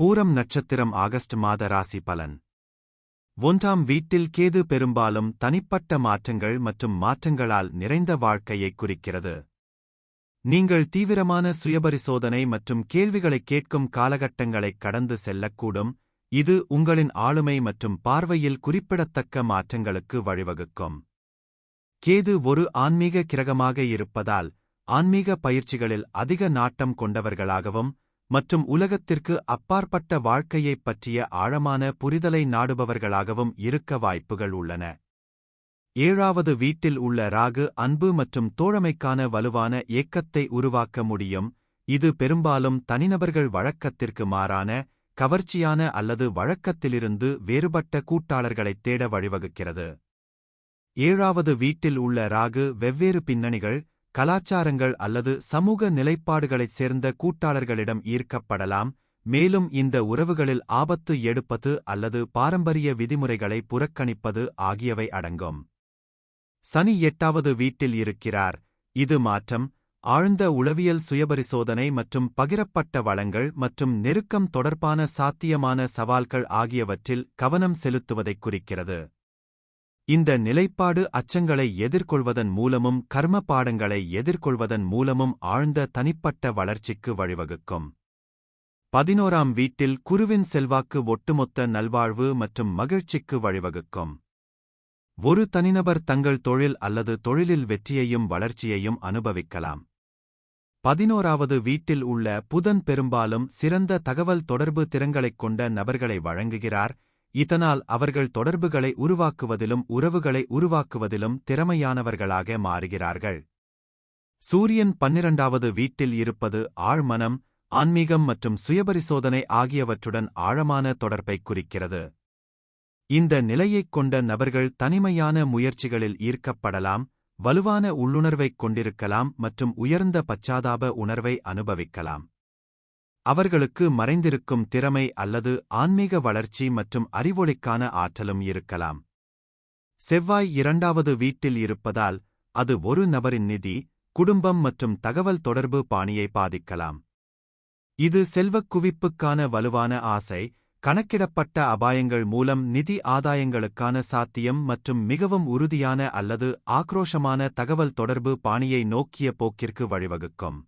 பூரம் நட்சத்திரம் ஆகஸ்ட் மாத ராசி பலன். ஒன்றாம் வீட்டில் கேது பெரும்பாலும் தனிப்பட்ட மாற்றங்கள் மற்றும் மாற்றங்களால் நிறைந்த வாழ்க்கையை குறிக்கிறது. நீங்கள் தீவிரமான சுயபரிசோதனை மற்றும் கேள்விகளைக் கேட்கும் காலகட்டங்களைக் கடந்து செல்லக்கூடும். இது உங்களின் ஆளுமை மற்றும் பார்வையில் குறிப்பிடத்தக்க மாற்றங்களுக்கு வழிவகுக்கும். கேது ஒரு ஆன்மீக கிரகமாக இருப்பதால் ஆன்மீக பயிற்சிகளில் அதிக நாட்டம் கொண்டவர்களாகவும் மற்றும் உலகத்திற்கு அப்பாற்பட்ட வாழ்க்கையைப் பற்றிய ஆழமான புரிதலை நாடுபவர்களாகவும் இருக்க வாய்ப்புகள் உள்ளன. ஏழாவது வீட்டில் உள்ள ராகு அன்பு மற்றும் தோழமைக்கான வலுவான ஏக்கத்தை உருவாக்க முடியும். இது பெரும்பாலும் தனிநபர்கள் வழக்கத்திற்கு மாறான கவர்ச்சியான அல்லது வழக்கத்திலிருந்து வேறுபட்ட கூட்டாளர்களைத் தேட வழிவகுக்கிறது. ஏழாவது வீட்டில் உள்ள ராகு வெவ்வேறு பின்னணிகள் கலாச்சாரங்கள் அல்லது சமூக நிலைப்பாடுகளைச் சேர்ந்த கூட்டாளர்களிடம் ஈர்க்கப்படலாம் மேலும் இந்த உறவுகளில் ஆபத்து எடுப்பது அல்லது பாரம்பரிய விதிமுறைகளை புறக்கணிப்பது ஆகியவை அடங்கும். சனி எட்டாவது வீட்டில் இருக்கிறார். இது மாற்றம் ஆழ்ந்த உளவியல் சுயபரிசோதனை மற்றும் பகிரப்பட்ட வளங்கள் மற்றும் நெருக்கம் தொடர்பான சாத்தியமான சவால்கள் ஆகியவற்றில் கவனம் செலுத்துவதைக் குறிக்கிறது. இந்த நிலைப்பாடு அச்சங்களை எதிர்கொள்வதன் மூலமும் கர்ம பாடங்களை எதிர்கொள்வதன் மூலமும் ஆழ்ந்த தனிப்பட்ட வளர்ச்சிக்கு வழிவகுக்கும். பதினோராம் வீட்டில் குருவின் செல்வாக்கு ஒட்டுமொத்த நல்வாழ்வு மற்றும் மகிழ்ச்சிக்கு வழிவகுக்கும். ஒரு தனிநபர் தங்கள் தொழில் அல்லது தொழிலில் வெற்றியையும் வளர்ச்சியையும் அனுபவிக்கலாம். பதினோராவது வீட்டில் உள்ள புதன் பெரும்பாலும் சிறந்த தகவல் தொடர்பு திறங்களைக் கொண்ட நபர்களை வழங்குகிறார் இதனால் அவர்கள் தொடர்புகளை உருவாக்குவதிலும் உறவுகளை உருவாக்குவதிலும் திறமையானவர்களாக மாறுகிறார்கள். சூரியன் பன்னிரண்டாவது வீட்டில் இருப்பது ஆழ்மனம் ஆன்மீகம் மற்றும் சுயபரிசோதனை ஆகியவற்றுடன் ஆழமான தொடர்பைக் குறிக்கிறது. இந்த நிலையைக் கொண்ட நபர்கள் தனிமையான முயற்சிகளில் ஈர்க்கப்படலாம் வலுவான உள்ளுணர்வைக் கொண்டிருக்கலாம் மற்றும் உயர்ந்த பச்சாதாப உணர்வை அனுபவிக்கலாம். அவர்களுக்கு மறைந்திருக்கும் திறமை அல்லது ஆன்மீக வளர்ச்சி மற்றும் அறிவொளிக்கான ஆற்றலும் இருக்கலாம். செவ்வாய் இரண்டாவது வீட்டில் இருப்பதால் அது ஒரு நபரின் நிதி குடும்பம் மற்றும் தகவல் தொடர்பு பாணியை பாதிக்கலாம். இது செல்வக் குவிப்புக்கான வலுவான ஆசை கணக்கிடப்பட்ட அபாயங்கள் மூலம் நிதி ஆதாயங்களுக்கான சாத்தியம் மற்றும் மிகவும் உறுதியான அல்லது ஆக்ரோஷமான தகவல் தொடர்பு பாணியை நோக்கிய போக்கிற்கு வழிவகுக்கும்.